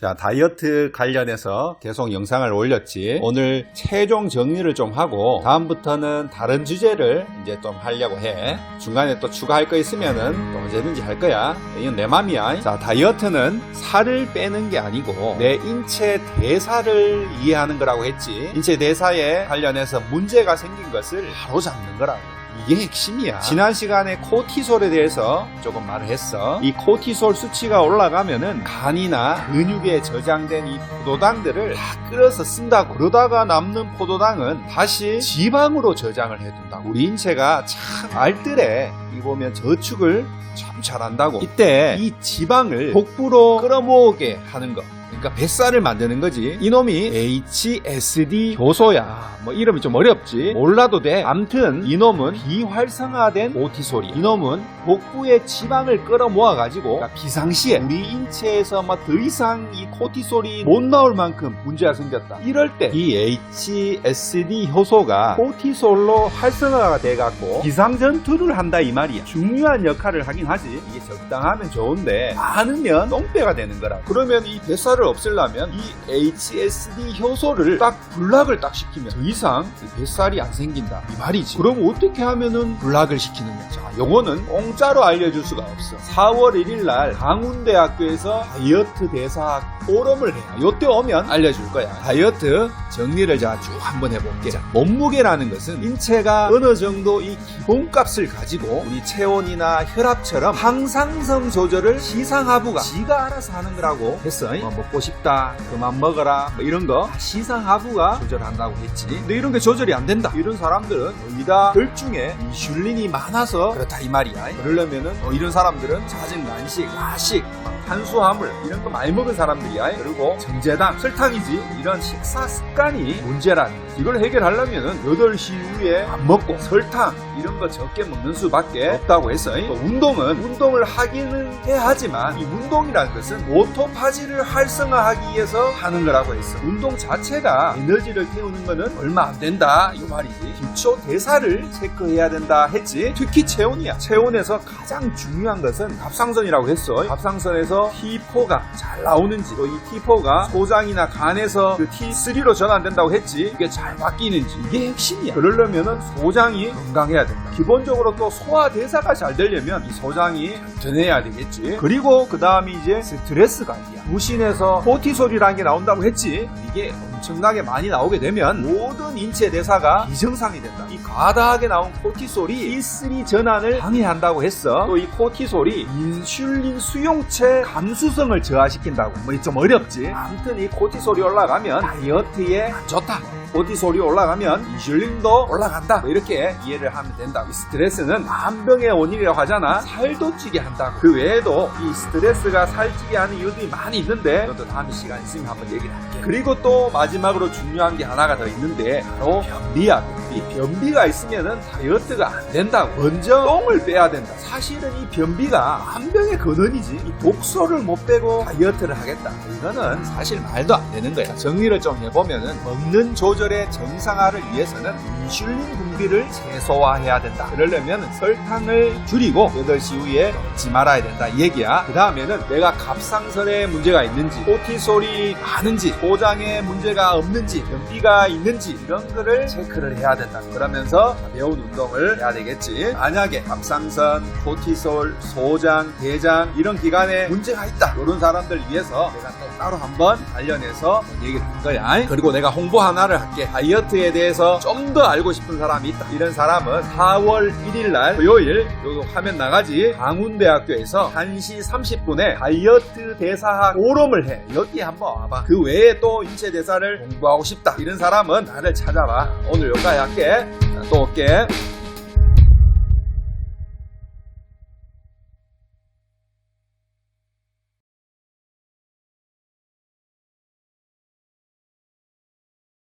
자, 다이어트 관련해서 계속 영상을 올렸지. 오늘 최종 정리를 좀 하고, 다음부터는 다른 주제를 이제 좀 하려고 해. 중간에 또 추가할 거 있으면은 또 언제든지 할 거야. 이건 내 맘이야. 자, 다이어트는 살을 빼는 게 아니고, 내 인체 대사를 이해하는 거라고 했지. 인체 대사에 관련해서 문제가 생긴 것을 바로 잡는 거라고. 이게 핵심이야. 지난 시간에 코티솔에 대해서 조금 말을 했어. 이 코티솔 수치가 올라가면은 간이나 근육에 저장된 이 포도당들을 다 끌어서 쓴다고. 그러다가 남는 포도당은 다시 지방으로 저장을 해둔다고. 우리 인체가 참 알뜰해. 이 보면 저축을 참 잘한다고. 이때 이 지방을 복부로 끌어모으게 하는 거. 그러니까 뱃살을 만드는 거지. 이놈이 HSD 효소야. 뭐 이름이 좀 어렵지. 몰라도 돼. 암튼 이놈은 비활성화된 코티솔이. 이놈은 복부의 지방을 끌어모아 가지고 그러니까 비상시에 우리 인체에서 막 더 이상 이 코티솔이 못 나올 만큼 문제가 생겼다. 이럴 때 이 HSD 효소가 코티솔로 활성화가 돼 갖고 비상 전투를 한다 이 말이야. 중요한 역할을 하긴 하지. 이게 적당하면 좋은데 많으면 똥배가 되는 거라. 그러면 이 뱃살을 없애려면 이 HSD 효소를 딱 블락을 딱 시키면 더 이상 이 뱃살이 안 생긴다 이 말이지. 그럼 어떻게 하면은 블락을 시키느냐? 자, 요거는 공짜로 알려줄 수가 없어. 4월 1일 날 강운대학교에서 다이어트 대사 포럼을 해요. 요때 오면 알려줄 거야. 다이어트 정리를 자 쭉 한번 해볼게. 자, 몸무게라는 것은 인체가 어느 정도 이 기본값을 가지고 우리 체온이나 혈압처럼 항상성 조절을 시상하부가 지가 알아서 하는 거라고 했어. 뭐 먹고 싶다, 그만 먹어라, 뭐 이런 거 시상하부가 조절한다고 했지. 근데 이런 게 조절이 안 된다. 이런 사람들은 거의 다 혈중에 인슐린이 많아서 그렇다 이 말이야. 그러려면은 어, 이런 사람들은 잦은 간식, 야식, 막 탄수화물 이런 거 많이 먹은 사람들이야. 그리고 정제당, 설탕이지 이런 식사 습관이 문제라는. 이걸 해결하려면은 8시 이후에 안 먹고 설탕 이런 거 적게 먹는 수밖에 없다고 했어. 또 운동은 운동을 하기는 해야 하지만 이 운동이라는 것은 오토파지를 활성화하기 위해서 하는 거라고 했어. 운동 자체가 에너지를 태우는 거는 얼마 안 된다 이 말이지. 기초 대사를 체크해야 된다 했지. 특히 체온이야. 체온에서 가장 중요한 것은 갑상선이라고 했어. 갑상선에서 T4가 잘 나오는지 또 이 T4가 소장이나 간에서 그 T3로 전환된다고 했지. 이게 잘 바뀌는지 이게 핵심이야. 그러려면은 소장이 건강해야 된다. 기본적으로 또 소화 대사가 잘 되려면 이 소장이 튼튼해야 되겠지. 그리고 그 다음이 이제 스트레스 관리야. 무신에서 코티솔이라는 게 나온다고 했지. 이게 엄청나게 많이 나오게 되면 모든 인체 대사가 비정상이 된다. 이 과다하게 나온 코티솔이 T3 전환을 방해한다고 했어. 또 이 코티솔이 인슐린 수용체 감수성을 저하시킨다고. 뭐 좀 어렵지. 아무튼 이 코티솔이 올라가면 다이어트에 안 좋다. 코티솔이 올라가면 인슐린도 올라간다. 뭐 이렇게 이해를 하면 된다. 이 스트레스는 만병의 원인이라고 하잖아. 살도 찌게 한다고. 그 외에도 이 스트레스가 살찌게 하는 이유들이 많이 있는데 그것도 다음 시간 있으면 한번 얘기를 할게. 그리고 또 마지막 으로 중요한 게 하나가 더 있는데 바로 변비야. 변비. 변비가 있으면은 다이어트가 안 된다고. 먼저 똥을 빼야 된다. 사실은 이 변비가 만병의 근원이지. 이 독소를 못 빼고 다이어트를 하겠다. 이거는 사실 말도 안 되는 거야. 정리를 좀 해보면은 먹는 조절의 정상화를 위해서는 인슐린 분비를 최소화해야 된다. 그러려면 설탕을 줄이고 8시 이후에 먹지 말아야 된다. 이 얘기야. 그 다음에는 내가 갑상선에 문제가 있는지, 코티솔이 많은지, 소장에 문제가 없는지, 변비가 있는지 이런 거를 체크를 해야 된다. 그러면서 가벼운 운동을 해야 되겠지. 만약에 갑상선, 코티솔, 소장, 대장 이런 기관에 문제가 있다. 이런 사람들 위해서 내가 또 따로 한번 관련해서 얘기를 할 거야. 그리고 내가 홍보 하나를 할게. 다이어트에 대해서 좀 더 알고 싶은 사람이 있다. 이런 사람은 4월 1일 날 토요일 요거 화면 나가지 강운대학교에서 1시 30분에 다이어트 대사학 오름을 해. 여기 한번 와봐. 그 외에 또 인체 대사를 공부하고 싶다. 이런 사람은 나를 찾아봐. 오늘 여기까지 할게. 또 올게.